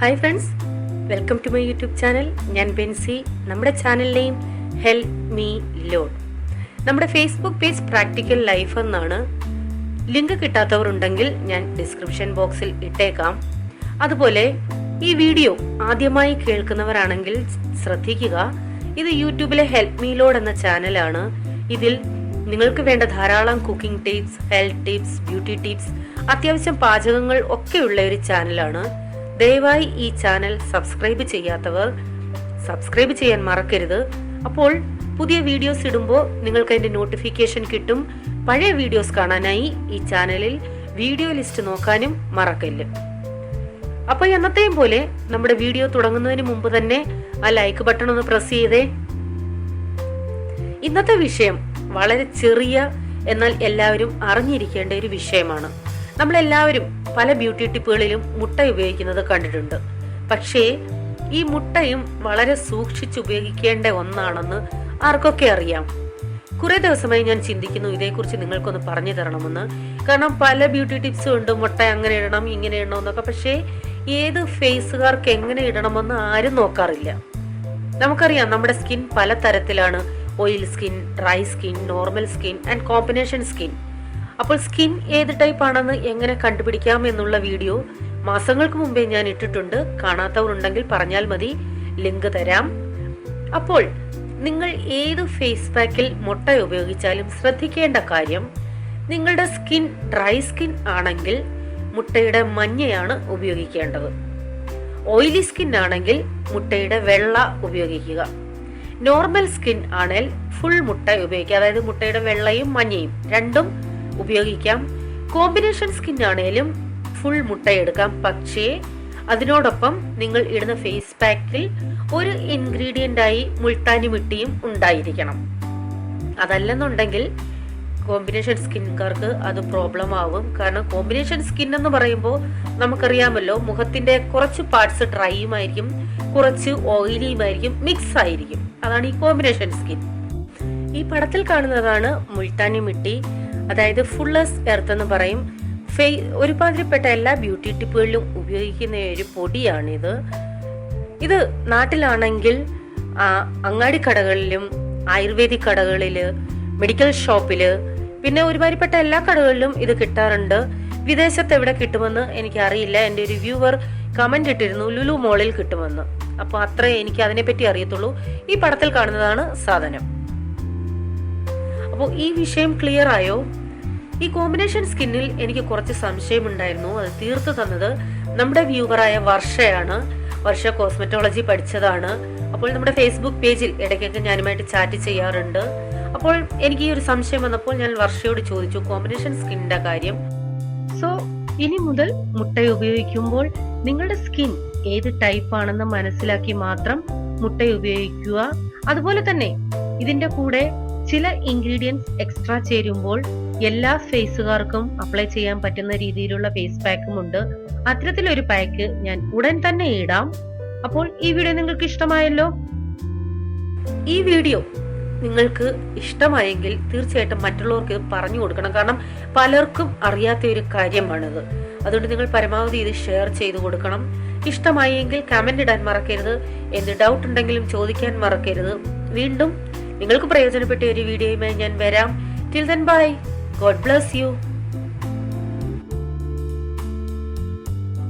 Hi friends welcome to my YouTube channel ഞാൻ ബെൻസി. നമ്മുടെ channel help me Lord നമ്മുടെ Facebook page practical life എന്നാണ്. Link കിട്ടാത്തവർ ഉണ്ടെങ്കിൽ ഞാൻ ഡിസ്ക്രിപ്ഷൻ ബോക്സിൽ ഇട്ടേക്കാം. അതുപോലെ ഈ വീഡിയോ ആദ്യമായി കേൾക്കുന്നവരാണെങ്കിൽ ശ്രദ്ധിക്കുക. ഇത് യൂട്യൂബിലെ ഹെൽപ് മീ ലോഡ് എന്ന ചാനലാണ് ഇതിൽ നിങ്ങൾക്ക് വേണ്ട ധാരാളം cooking tips health tips beauty tips അത്യാവശ്യം പാചകങ്ങൾ ഒക്കെയുള്ള ഒരു ചാനലാണ് ദയവായി ഈ ചാനൽ സബ്സ്ക്രൈബ് ചെയ്യാത്തവർ സബ്സ്ക്രൈബ് ചെയ്യാൻ മറക്കരുത്. അപ്പോൾ പുതിയ വീഡിയോസ് ഇടുമ്പോൾ നിങ്ങൾക്ക് അതിന്റെ നോട്ടിഫിക്കേഷൻ കിട്ടും. പഴയ വീഡിയോസ് കാണാനായി ഈ ചാനലിൽ വീഡിയോ ലിസ്റ്റ് നോക്കാനും മറക്കല്ല്. അപ്പോൾ എന്നത്തെയും പോലെ നമ്മുടെ വീഡിയോ തുടങ്ങുന്നതിന് മുമ്പ് തന്നെ ആ ലൈക്ക് ബട്ടൺ ഒന്ന് പ്രസ് ചെയ്തേ. ഇന്നത്തെ വിഷയം വളരെ ചെറിയ എന്നാൽ എല്ലാവരും അറിഞ്ഞിരിക്കേണ്ട ഒരു വിഷയമാണ്. നമ്മളെല്ലാവരും പല ബ്യൂട്ടി ടിപ്പുകളിലും മുട്ട ഉപയോഗിക്കുന്നത് കണ്ടിട്ടുണ്ട്. പക്ഷേ ഈ മുട്ടയും വളരെ സൂക്ഷിച്ച് ഉപയോഗിക്കേണ്ട ഒന്നാണെന്ന് ആർക്കൊക്കെ അറിയാം? കുറെ ദിവസമായി ഞാൻ ചിന്തിക്കുന്നു ഇതേക്കുറിച്ച് നിങ്ങൾക്കൊന്ന് പറഞ്ഞു തരണമെന്ന്. കാരണം പല ബ്യൂട്ടി ടിപ്സും ഉണ്ട് മുട്ട അങ്ങനെ ഇടണം ഇങ്ങനെ ഇടണം എന്നൊക്കെ. പക്ഷേ ഏത് ഫേസുകാർക്ക് എങ്ങനെ ഇടണമെന്ന് ആരും നോക്കാറില്ല. നമുക്കറിയാം നമ്മുടെ സ്കിൻ പല തരത്തിലാണ് oil skin dry skin normal skin and combination skin അപ്പോൾ സ്കിൻ ഏത് ടൈപ്പ് ആണെന്ന് എങ്ങനെ കണ്ടുപിടിക്കാം എന്നുള്ള വീഡിയോ മാസങ്ങൾക്ക് മുമ്പേ ഞാൻ ഇട്ടിട്ടുണ്ട്. കാണാത്തവർ ഉണ്ടെങ്കിൽ പറഞ്ഞാൽ മതി. ലിങ്ക് തരാം. അപ്പോൾ നിങ്ങൾ ഏത് ഫേസ് പാക്കിൽ മുട്ട ഉപയോഗിച്ചാലും ശ്രദ്ധിക്കേണ്ട കാര്യം നിങ്ങളുടെ സ്കിൻ ഡ്രൈ സ്കിൻ ആണെങ്കിൽ മുട്ടയുടെ മഞ്ഞയാണ് ഉപയോഗിക്കേണ്ടത്. ഓയിലി സ്കിൻ ആണെങ്കിൽ മുട്ടയുടെ വെള്ള ഉപയോഗിക്കുക. നോർമൽ സ്കിൻ ആണെങ്കിൽ ഫുൾ മുട്ട ഉപയോഗിക്കുക. അതായത് മുട്ടയുടെ വെള്ളയും മഞ്ഞയും രണ്ടും ഉപയോഗിക്കാം. കോമ്പിനേഷൻ സ്കിൻ ആണെങ്കിലും ഫുൾ മുട്ട എടുക്കാം പക്ഷേ അതിനോടൊപ്പം നിങ്ങൾ ഇടുന്ന ഫേസ് പാക്കിൽ ഒരു ഇൻഗ്രീഡിയന്റ് ആയി മുൾട്ടാനി മിട്ടിയും ഉണ്ടായിരിക്കണം. അതല്ലെന്നുണ്ടെങ്കിൽ കോമ്പിനേഷൻ സ്കിൻകാർക്ക് അത് പ്രോബ്ലം ആവും. കാരണം കോമ്പിനേഷൻ സ്കിൻ എന്ന് പറയുമ്പോൾ നമുക്കറിയാമല്ലോ മുഖത്തിന്റെ കുറച്ച് പാർട്സ് ഡ്രൈയുമായിരിക്കും കുറച്ച് ഓയിലിയുമായിരിക്കും മിക്സ് ആയിരിക്കും. അതാണ് ഈ കോമ്പിനേഷൻ സ്കിൻ ഈ പടത്തിൽ കാണുന്നതാണ് മുൾട്ടാനി മിട്ടി. അതായത് ഫുള്ളസ് എർത്ത് എന്ന് പറയും. ഫേ ഒരുമാതിരിപ്പെട്ട എല്ലാ ബ്യൂട്ടി ടിപ്പുകളിലും ഉപയോഗിക്കുന്ന ഒരു പൊടിയാണിത്. ഇത് നാട്ടിലാണെങ്കിൽ അങ്ങാടി കടകളിലും ആയുർവേദിക് കടകളിൽ മെഡിക്കൽ ഷോപ്പിൽ പിന്നെ ഒരുമാതിരിപ്പെട്ട എല്ലാ കടകളിലും ഇത് കിട്ടാറുണ്ട്. വിദേശത്ത് എവിടെ കിട്ടുമെന്ന് എനിക്ക് അറിയില്ല എന്റെ ഒരു വ്യൂവർ കമന്റ് ഇട്ടിരുന്നു ലുലു മോളിൽ കിട്ടുമെന്ന്. അപ്പോൾ അത്രേ എനിക്ക് അതിനെപ്പറ്റി അറിയത്തുള്ളൂ. ഈ പടത്തിൽ കാണുന്നതാണ് സാധനം. അപ്പോൾ ഈ വിഷയം ക്ലിയർ ആയോ? ഈ കോമ്പിനേഷൻ സ്കിന്നിൽ എനിക്ക് കുറച്ച് സംശയമുണ്ടായിരുന്നു. അത് തീർത്തു തന്നത് നമ്മുടെ വ്യൂവറായ വർഷയാണ്. വർഷ കോസ്മെറ്റോളജി പഠിച്ചതാണ്. അപ്പോൾ നമ്മുടെ ഫേസ്ബുക്ക് പേജിൽ ഇടയ്ക്കൊക്കെ ഞാനുമായിട്ട് ചാറ്റ് ചെയ്യാറുണ്ട്. അപ്പോൾ എനിക്ക് ഈ ഒരു സംശയം വന്നപ്പോൾ ഞാൻ വർഷയോട് ചോദിച്ചു കോമ്പിനേഷൻ സ്കിന്നിന്റെ കാര്യം? സോ ഇനി മുതൽ മുട്ട ഉപയോഗിക്കുമ്പോൾ നിങ്ങളുടെ സ്കിൻ ഏത് ടൈപ്പ് ആണെന്ന് മനസ്സിലാക്കി മാത്രം മുട്ട ഉപയോഗിക്കുക. അതുപോലെ തന്നെ ഇതിന്റെ കൂടെ ചില ഇൻഗ്രീഡിയൻസ് എക്സ്ട്രാ ചേരുമ്പോൾ എല്ലാ ഫേസുകാർക്കും അപ്ലൈ ചെയ്യാൻ പറ്റുന്ന രീതിയിലുള്ള ഫേസ് പാക്കും ഉണ്ട്. അത്തരത്തിലൊരു പാക്ക് ഞാൻ ഉടൻ തന്നെ ഇടാം. അപ്പോൾ ഈ വീഡിയോ നിങ്ങൾക്ക് ഇഷ്ടമായല്ലോ? ഈ വീഡിയോ നിങ്ങൾക്ക് ഇഷ്ടമായെങ്കിൽ തീർച്ചയായിട്ടും മറ്റുള്ളവർക്ക് പറഞ്ഞു കൊടുക്കണം. കാരണം പലർക്കും അറിയാത്ത ഒരു കാര്യമാണിത്. അതുകൊണ്ട് നിങ്ങൾ പരമാവധി ഇത് ഷെയർ ചെയ്തു കൊടുക്കണം. ഇഷ്ടമായെങ്കിൽ കമന്റ് ഇടാൻ മറക്കരുത്. എന്ത് ഡൗട്ട് ഉണ്ടെങ്കിലും ചോദിക്കാൻ മറക്കരുത്. വീണ്ടും നിങ്ങൾക്ക് പ്രയോജനപ്പെട്ട ഒരു വീഡിയോയുമായി ഞാൻ വരാം. Till then bye God bless you